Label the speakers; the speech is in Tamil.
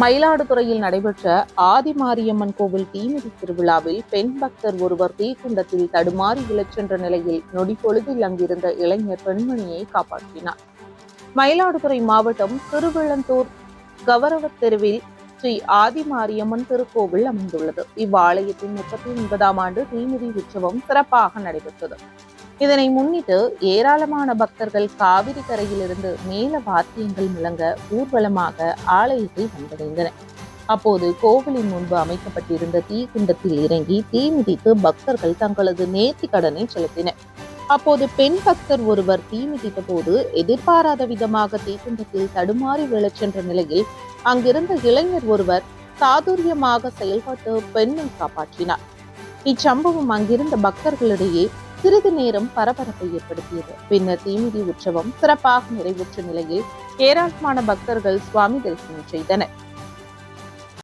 Speaker 1: மயிலாடுதுறையில் நடைபெற்ற ஆதிமாரியம்மன் கோவில் தீமிதி திருவிழாவில் பெண் பக்தர் ஒருவர் தீக்குண்டத்தில் தடுமாறி விழச்சென்ற நிலையில் நொடிப்பொழுதில் அங்கிருந்த இளைஞர் பெண்மணியை காப்பாற்றினார். மயிலாடுதுறை மாவட்டம் திருவிழந்தூர் கௌரவத் தெருவில் ஸ்ரீ ஆதிமாரியம்மன் திருக்கோவில் அமைந்துள்ளது. இவ்வாலயத்தின் முப்பத்தி ஒன்பதாம் ஆண்டு தீமிதி உற்சவம் சிறப்பாக நடைபெற்றது. இதனை முன்னிட்டு ஏராளமான பக்தர்கள் காவிரி கரையிலிருந்து மேல வாத்தியங்கள் முழங்க ஊர்வலமாக ஆலயத்தை வந்தடைந்தனர். அப்போது கோவிலின் முன்பு அமைக்கப்பட்டிருந்த தீக்குண்டத்தில் இறங்கி தீ மிதித்து பக்தர்கள் தங்களது நேர்த்தி கடனை செலுத்தினர். அப்போது பெண் பக்தர் ஒருவர் தீ மிதித்த போது எதிர்பாராத விதமாக தீக்குண்டத்தில் தடுமாறி விழச் சென்ற நிலையில் அங்கிருந்த இளைஞர் ஒருவர் சாதுரியமாக செயல்பட்டு பெண்ணை காப்பாற்றினார். இச்சம்பவம் அங்கிருந்த பக்தர்களிடையே சிறிது நேரம் பரபரப்பை ஏற்படுத்தியது. பின்னர் தீமிதி உற்சவம் சிறப்பாக நிறைவுற்ற நிலையில் ஏராளமான பக்தர்கள் சுவாமி தரிசனம் செய்தனர்.